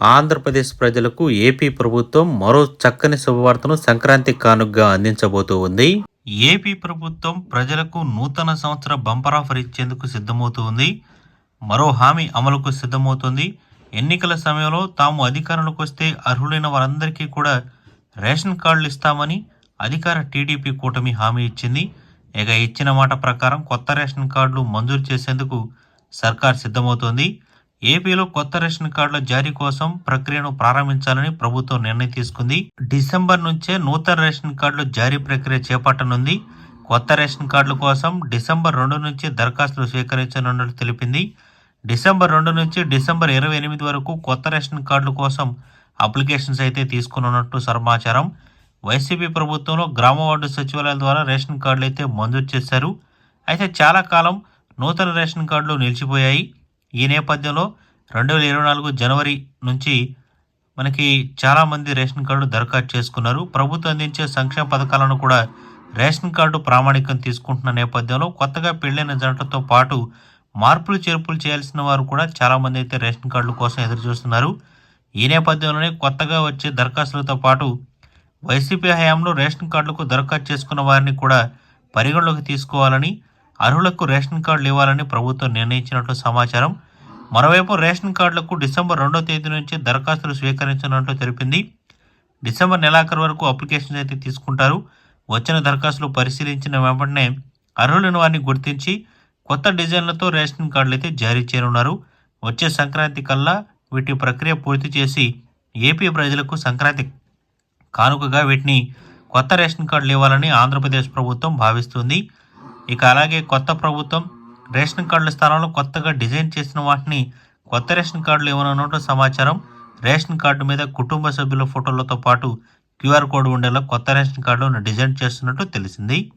ఆంధ్రప్రదేశ్ ప్రజలకు ఏపీ ప్రభుత్వం మరో చక్కని శుభవార్తను సంక్రాంతి కానుకగా అందించబోతూ ఉంది. ఏపీ ప్రభుత్వం ప్రజలకు నూతన సంవత్సర బంపర్ ఆఫర్ ఇచ్చేందుకు సిద్ధమవుతుంది. మరో హామీ అమలుకు సిద్ధమవుతుంది. ఎన్నికల సమయంలో తాము అధికారంలోకి వస్తే అర్హులైన వారందరికీ కూడా రేషన్ కార్డులు ఇస్తామని అధికార టీడీపీ కూటమి హామీ ఇచ్చింది. ఇక ఇచ్చిన మాట ప్రకారం కొత్త రేషన్ కార్డులు మంజూరు చేసేందుకు సర్కార్ సిద్ధమవుతోంది. ఏపీలో కొత్త రేషన్ కార్డుల జారీ కోసం ప్రక్రియను ప్రారంభించాలని ప్రభుత్వం నిర్ణయం తీసుకుంది. డిసెంబర్ నుంచే నూతన రేషన్ కార్డుల జారీ ప్రక్రియ చేపట్టనుంది. కొత్త రేషన్ కార్డుల కోసం డిసెంబర్ రెండు నుంచి దరఖాస్తులు స్వీకరించనున్నట్లు తెలిపింది. డిసెంబర్ రెండు నుంచి డిసెంబర్ ఇరవై ఎనిమిది వరకు కొత్త రేషన్ కార్డుల కోసం అప్లికేషన్స్ అయితే తీసుకున్నట్టు సమాచారం. వైసీపీ ప్రభుత్వంలో గ్రామ వార్డు సచివాలయాల ద్వారా రేషన్ కార్డులు అయితే మంజూరు చేశారు. అయితే చాలా కాలం నూతన రేషన్ కార్డులు నిలిచిపోయాయి. ఈ నేపథ్యంలో రెండు వేల ఇరవై నాలుగు జనవరి నుంచి మనకి చాలామంది రేషన్ కార్డు దరఖాస్తు చేసుకున్నారు. ప్రభుత్వం అందించే సంక్షేమ పథకాలను కూడా రేషన్ కార్డు ప్రామాణికం తీసుకుంటున్న నేపథ్యంలో కొత్తగా పెళ్ళైన జంటతో పాటు మార్పులు చేర్పులు చేయాల్సిన వారు కూడా చాలామంది అయితే రేషన్ కార్డుల కోసం ఎదురుచూస్తున్నారు ఈ నేపథ్యంలోనే కొత్తగా వచ్చే దరఖాస్తులతో పాటు వైసీపీ హయాంలో రేషన్ కార్డులకు దరఖాస్తు చేసుకున్న వారిని కూడా పరిగణలోకి తీసుకోవాలని అర్హులకు రేషన్ కార్డులు ఇవ్వాలని ప్రభుత్వం నిర్ణయించినట్లు సమాచారం. మరోవైపు రేషన్ కార్డులకు డిసెంబర్ రెండో తేదీ నుంచి దరఖాస్తులు స్వీకరించనున్నట్లు తెలిపింది. డిసెంబర్ నెలాఖరు వరకు అప్లికేషన్ అయితే తీసుకుంటారు. వచ్చిన దరఖాస్తులు పరిశీలించిన వెంటనే అర్హులను వారిని గుర్తించి కొత్త డిజైన్లతో రేషన్ కార్డులు అయితే జారీ చేయనున్నారు. వచ్చే సంక్రాంతి కల్లా వీటి ప్రక్రియ పూర్తి చేసి ఏపీ ప్రజలకు సంక్రాంతి కానుకగా వీటిని కొత్త రేషన్ కార్డులు ఇవ్వాలని ఆంధ్రప్రదేశ్ ప్రభుత్వం భావిస్తుంది. ఇక అలాగే కొత్త ప్రభుత్వం రేషన్ కార్డుల స్థానంలో కొత్తగా డిజైన్ చేసిన వాటిని కొత్త రేషన్ కార్డులు ఇవ్వనున్నట్టు సమాచారం రేషన్ కార్డు మీద కుటుంబ సభ్యుల ఫోటోలతో పాటు క్యూఆర్ కోడ్ ఉండేలా కొత్త రేషన్ కార్డులను డిజైన్ చేస్తున్నట్టు తెలిసింది.